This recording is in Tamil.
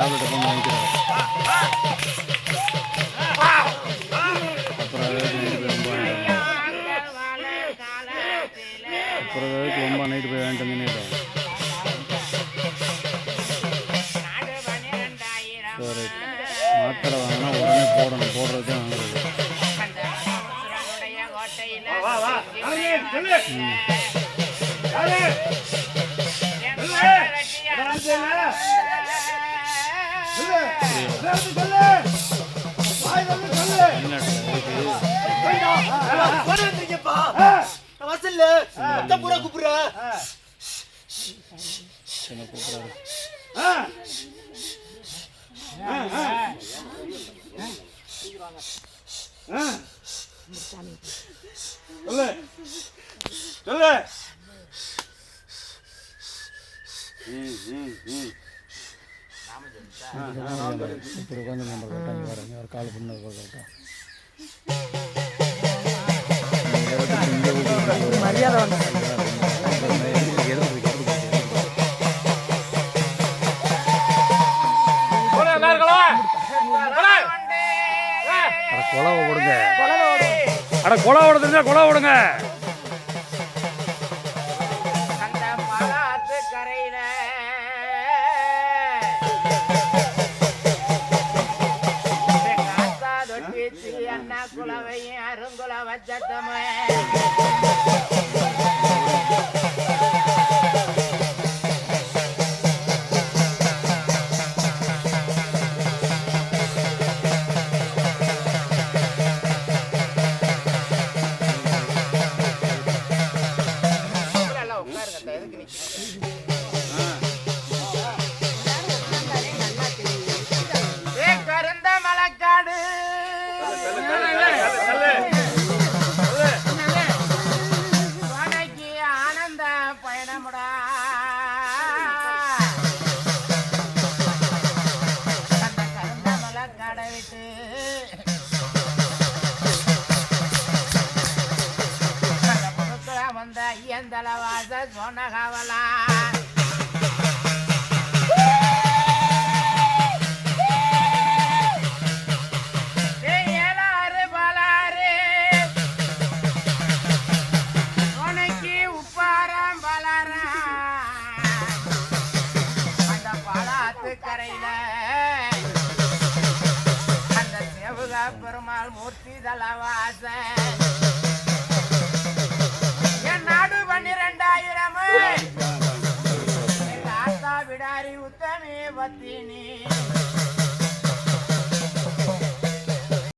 லேபிட்ட போய் வாங்கிக்கிறாங்க அப்புறம் அதை நைட்டு போய் ரொம்ப அப்புறம் அதை ரொம்ப நைட்டு போய் வாங்கிட்டு வந்து மாத்திரை வாங்கினா உடனே போடணும் போடுறது வாங்குறது ம் வாசல்ல அத்தை பூரா கூப்பிடுறா என்ன கூப்பிட்றாரு ஆ. ஆ. ஆ. சொல்லு சொல்லு ம், ம், ம். இப்படி உட்காந்து நம்பர் கரெக்டாக இங்கே வரேன் யார் கால் பண்ணது கரெக்டாக மரியாதை வந்து அட கொலை கொடுங்க அட குழவை காத்தா அண்ணா குலவையும் அருங்குல வச்சத்தமே வந்த ஐயந்தலவாச சொன்னகாவலா ஏய் மூர்த்தி என் நாடு பன்னிரெண்டாயிரம். எங்க ஆத்தா விடாரி உத்தமே பத்தினி